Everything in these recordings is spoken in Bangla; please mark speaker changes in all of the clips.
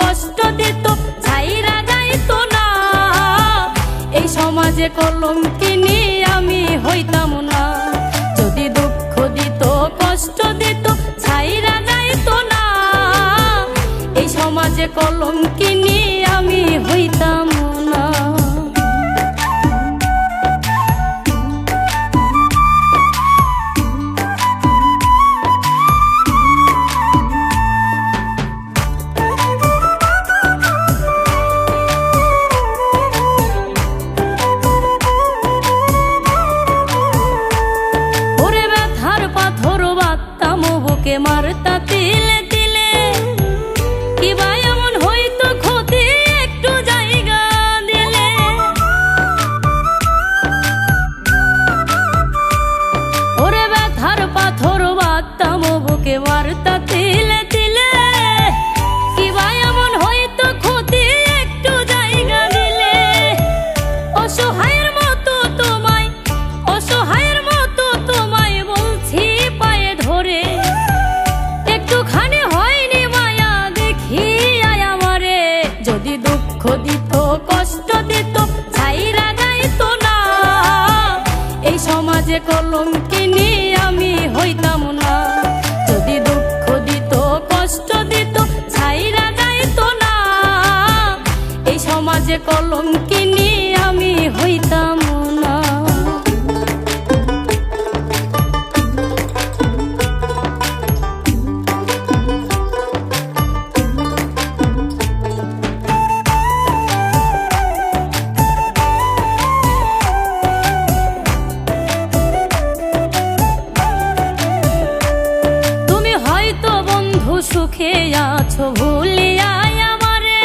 Speaker 1: কষ্ট দিত ছাইরা যাইতো না। এই সমাজে কলঙ্কিনি আমি হইতাম না। যদি দুঃখ দিত কষ্ট দিত ছাইরা গাইত না। এই সমাজে কলঙ্কিনি আমি হইতাম বুকে মারতা তিলে তিলে। কি বা এমন হইতো ক্ষতি একটু জায়গা দিলে। ওরে ব্যথার পাথর বাদতাম বুকে মারতা সমাজে কলঙ্কিনী আমি হইতাম না। যদি দুঃখ দিত, কষ্ট দিত, ছাইরা যাইত না। এই সমাজে কলঙ্কিনী সুখে আছো ভুলিয়াই আমারে।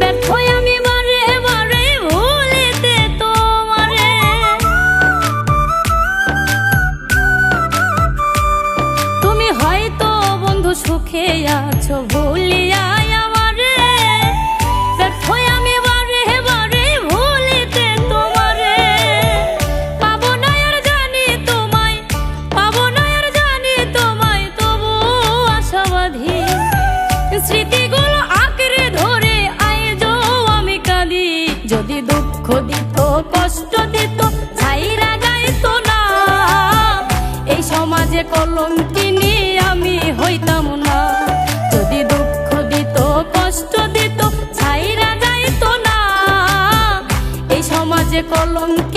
Speaker 1: ব্যর্থ আমি বারে বারে ভুলিতে তোমারে। তুমি হয়তো বন্ধু সুখে আছো ভুলিয়াই স্মৃতিগুলো আঁকড়ে ধরে আমি কাঁদি। যদি দুঃখ দিত, কষ্ট দিত না। এই সমাজে কলঙ্কিনী আমি হইতাম না। যদি দুঃখ দিত, কষ্ট দিত, ছাইরা যাইতো না। এই সমাজে কলঙ্ক